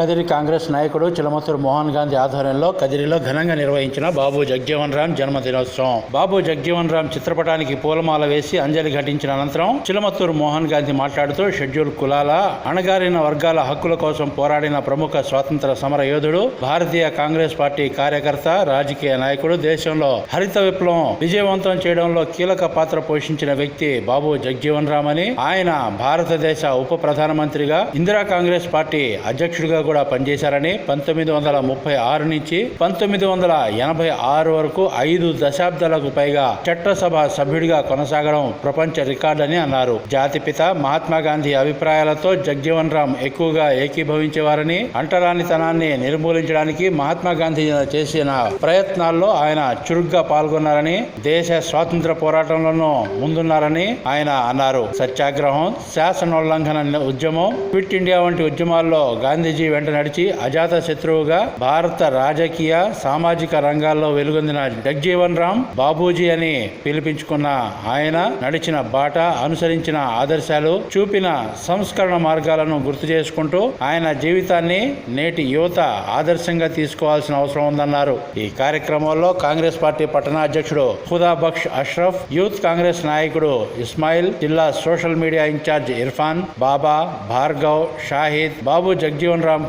కదిరి కాంగ్రెస్ నాయకుడు చిలమతూరు మోహన్ గాంధీ ఆధ్వర్యంలో కదిరిలో ఘనంగా నిర్వహించిన బాబు జగ్జీవన్ రామ్ జన్మదినోత్సవం. బాబు జగ్జీవన్ రామ్ చిత్రపటానికి పూలమాల వేసి అంజలి ఘటించిన అనంతరం చిలమతూరు మోహన్ గాంధీ మాట్లాడుతూ షెడ్యూల్ కులాల అణగారిన వర్గాల హక్కుల కోసం పోరాడిన ప్రముఖ స్వాతంత్ర సమర యోధుడు భారతీయ కాంగ్రెస్ పార్టీ కార్యకర్త రాజకీయ నాయకుడు దేశంలో హరిత విప్లవం విజయవంతం చేయడంలో కీలక పాత్ర పోషించిన వ్యక్తి బాబు జగ్జీవన్ రామ్ అని ఆయన భారతదేశ ఉప ప్రధానమంత్రిగా ఇందిరా కాంగ్రెస్ పార్టీ అధ్యక్షుడిగా కూడా పనిచేశారని పంతొమ్మిది వందల ముప్పై ఆరు నుంచి పంతొమ్మిది వందల ఎనభై ఆరు వరకు ఐదు దశాబ్దాలకు పైగా చట్టసభ సభ్యుడిగా కొనసాగడం ప్రపంచ రికార్డని అని అన్నారు జాతిపిత మహాత్మా గాంధీ అభిప్రాయాలతో జగ్జీవన్ రామ్ ఎక్కువగా ఏకీభవించేవారని అంటరానితనాన్ని నిర్మూలించడానికి మహాత్మా గాంధీ చేసిన ప్రయత్నాల్లో ఆయన చురుగ్గా పాల్గొన్నారని దేశ స్వాతంత్ర పోరాటంలోనూ ముందున్నారని ఆయన అన్నారు. సత్యాగ్రహం శాసనోల్లంఘన ఉద్యమం క్విట్ ఇండియా వంటి ఉద్యమాల్లో గాంధీజీ వెంట నడిచి అజాత శత్రువుగా భారత రాజకీయ సామాజిక రంగాల్లో వెలుగొందిన జగ్జీవన్ రామ్ బాబూజీ అని పిలిపించుకున్న ఆయన నడిచిన బాట అనుసరించిన ఆదర్శాలు చూపిన సంస్కరణ మార్గాలను గుర్తు చేసుకుంటూ ఆయన జీవితాన్ని నేటి యువత ఆదర్శంగా తీసుకోవాల్సిన అవసరం ఉందన్నారు. ఈ కార్యక్రమంలో కాంగ్రెస్ పార్టీ పట్టణ అధ్యక్షుడు హుదా బక్ష్ అష్రఫ్ యూత్ కాంగ్రెస్ నాయకుడు ఇస్మాయిల్ జిల్లా social media in charge Irfan Baba Bhargav Shahid Babu Jagjivan Ram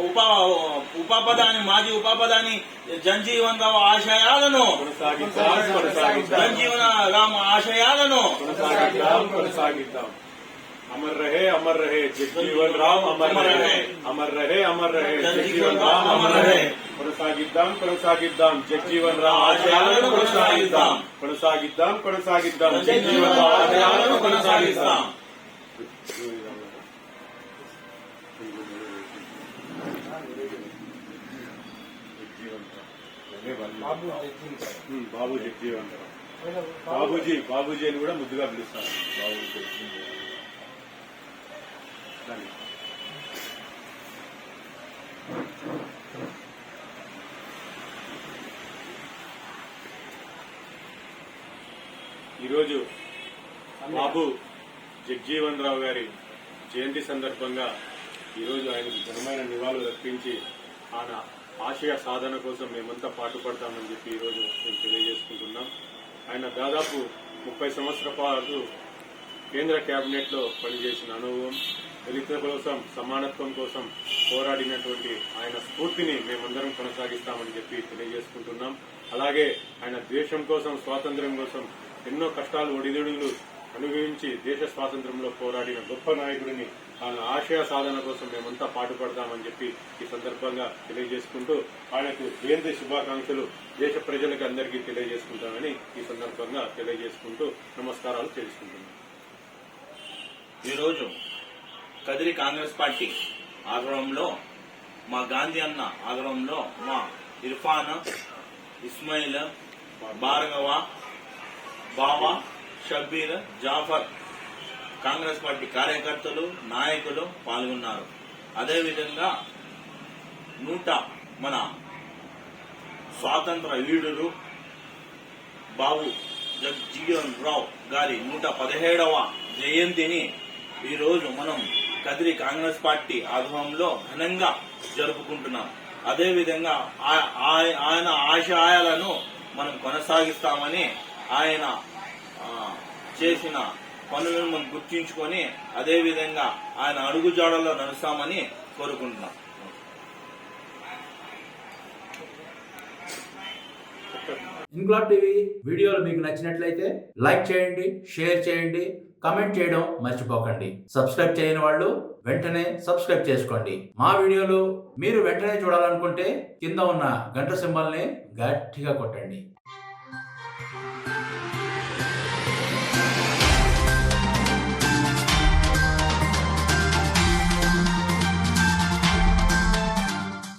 ಉಪ ಉಪಪ್ರಧಾನಿ ಮಾಜಿ ಉಪಪ್ರಧಾನಿ ಜನ್ಜೀವನ್ ರಾವ್ ಆಶಯಾದನು ಜನ್ಜೀವನ ರಾಮ್ ಆಶಯಾದನು अमर रहे अमर रहे जगजीवन राम अमर रहे अमर रहे अमर रहे जगजीवन राम अमर रहे ಕೊಡಸಾಗಿದ್ದಾಂ ಕೊಡಸಾಗಿದ್ದಾಂ ಜಗಜೀವನ್ ರಾಮ ಆಶಯಾಲನು ಕೊಡಸಾಗಿದ್ದಾಂ ಕೊಡಸಾಗಿದ್ದಾಂ ಕೊಡಸಾಗಿದ್ದಾಂ ಜಗಜೀವನ್ ರಾಮ ಆಶಯಾಲನು ಕೊಡಸಾಗಿದ್ದಾಂ బాబు బాబూజీ బాబూజీ అని కూడా ముద్దుగా పిలుస్తారు బాబు జగ్జీవన్ రామ్. రండి. ఈరోజు బాబు జగ్జీవన్ రావు గారి జయంతి సందర్భంగా ఈరోజు ఆయనకు ఘనమైన నివాళులు అర్పించి ఆయన ఆశయ సాధన కోసం మేమంతా పాటుపడతామని చెప్పి ఈరోజు మేము తెలియజేసుకుంటున్నాం. ఆయన దాదాపు ముప్పై సంవత్సరాల పాటు కేంద్ర కేబినెట్ పనిచేసిన అనుభవం దళితుల కోసం సమానత్వం కోసం పోరాడినటువంటి ఆయన స్ఫూర్తిని మేమందరం కొనసాగిస్తామని చెప్పి తెలియజేసుకుంటున్నాం. అలాగే ఆయన దేశం కోసం స్వాతంత్ర్యం కోసం ఎన్నో కష్టాలు ఒడిదుడులు అనుభవించి దేశ స్వాతంత్ర్యంలో పోరాడిన గొప్ప నాయకుడిని ఆయన ఆశయ సాధన కోసం మేమంతా పాటుపడతామని చెప్పి ఈ సందర్భంగా తెలియజేసుకుంటూ ఆయనకు జయంతి శుభాకాంక్షలు దేశ ప్రజలకు అందరికీ తెలియజేసుకుంటామని ఈ సందర్భంగా తెలియజేసుకుంటూ నమస్కారాలు తెలుసుకుంటున్నాం. ఈరోజు కదిరి కాంగ్రెస్ పార్టీ ఆగ్రహంలో మా గాంధీ అన్న ఆగ్రహంలో మా ఇర్ఫాన్ ఇస్మాయిల్ భార్గవ బాబా షబీర్ జాఫర్ కాంగ్రెస్ పార్టీ కార్యకర్తలు నాయకులు పాల్గొన్నారు. అదేవిధంగా నూట మన స్వాతంత్ర వీరుడు బాబు జగ్జీవన్ రావు గారి నూట పదిహేడవ జయంతిని ఈరోజు మనం కదిరి కాంగ్రెస్ పార్టీ ఆధ్వర్యంలో ఘనంగా జరుపుకుంటున్నాం. అదేవిధంగా ఆ- ఆ- ఆయన ఆశయాలను మనం కొనసాగిస్తామని ఆయన చేసిన పనులను మనం గుర్తించుకొని అదేవిధంగా ఆయన అడుగుజాడల్లో నడుస్తామని కోరుకుంటున్నాం. ఇంక్లాబ్ టీవీ వీడియోలు మీకు నచ్చినట్లయితే లైక్ చేయండి షేర్ చేయండి కమెంట్ చేయడం మర్చిపోకండి. సబ్స్క్రైబ్ చేయని వాళ్ళు వెంటనే సబ్స్క్రైబ్ చేసుకోండి. మా వీడియోలు మీరు వెంటనే చూడాలనుకుంటే కింద ఉన్న గంట సింబల్ని గట్టిగా కొట్టండి.